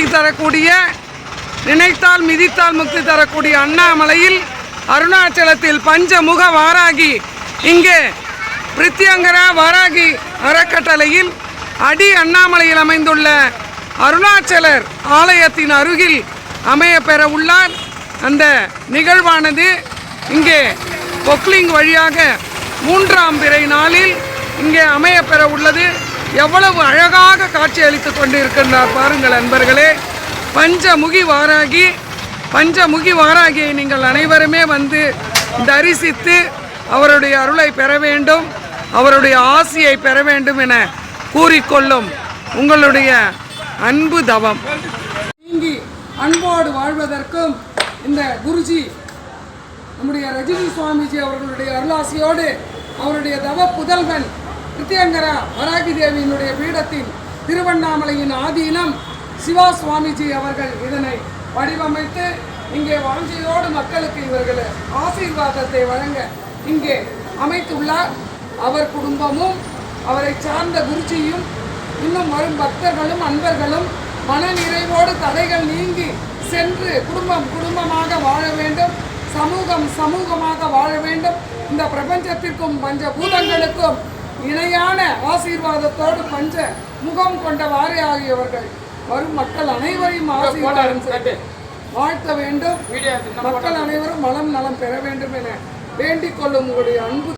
தரக்கூடிய நினைத்தால் மிதித்தால் முக்தி தரக்கூடிய அண்ணாமலையில் அருணாச்சலத்தில் பஞ்சமுக வாராகி இங்கே பிரித்தியங்கரா வாராகி அறக்கட்டளையில் அடி அண்ணாமலையில் அமைந்துள்ள அருணாச்சலர் ஆலயத்தின் அருகில் அமைய பெற உள்ளார். அந்த நிகழ்வானது இங்கே பொக்லிங் வழியாக மூன்றாம் பிறை நாளில் இங்கே அமைய பெற உள்ளது. எவ்வளவு அழகாக காட்சி கொண்டு இருக்கின்றார் பாருங்கள் நண்பர்களே. பஞ்சமுகி வாராகி பஞ்சமுகி வாராகியை நீங்கள் அனைவருமே வந்து தரிசித்து அவருடைய அருளை பெற வேண்டும் அவருடைய ஆசியை பெற வேண்டும் என கூறிக்கொள்ளும் உங்களுடைய அன்பு தவம். நீங்கி அன்போடு வாழ்வதற்கும் இந்த குருஜி நம்முடைய ரஜினி சுவாமிஜி அவர்களுடைய அருளாசியோடு அவருடைய தவ புதல்வன் நித்யங்கரா வராகி தேவியினுடைய பீடத்தின் திருவண்ணாமலையின் ஆதீனம் சிவா சுவாமிஜி அவர்கள் இதனை வடிவமைத்து இங்கே வாஞ்சியோடு மக்களுக்கு இவர்கள் ஆசீர்வாதத்தை வழங்க இங்கே அமைத்துள்ளார். அவர் குடும்பமும் அவரை சார்ந்த குருஜியும் இன்னும் வரும் பக்தர்களும் அன்பர்களும் மன நிறைவோடு தடைகள் நீங்கி சென்று குடும்பம் குடும்பமாக வாழ வேண்டும் சமூகம் சமூகமாக வாழ வேண்டும். இந்த பிரபஞ்சத்திற்கும் பஞ்ச பூதங்களுக்கும் இணையான ஆசீர்வாதத்தோடு பஞ்ச முகம் கொண்டவாறு ஆகியவர்கள். வரும் மக்கள் அனைவரையும் ஆசீர்வாதம் செய்து வாழ்த்த வேண்டும். மக்கள் அனைவரும் மலம் நலம் பெற வேண்டும் என வேண்டிக் கொள்ளும் உங்களுடைய அன்பு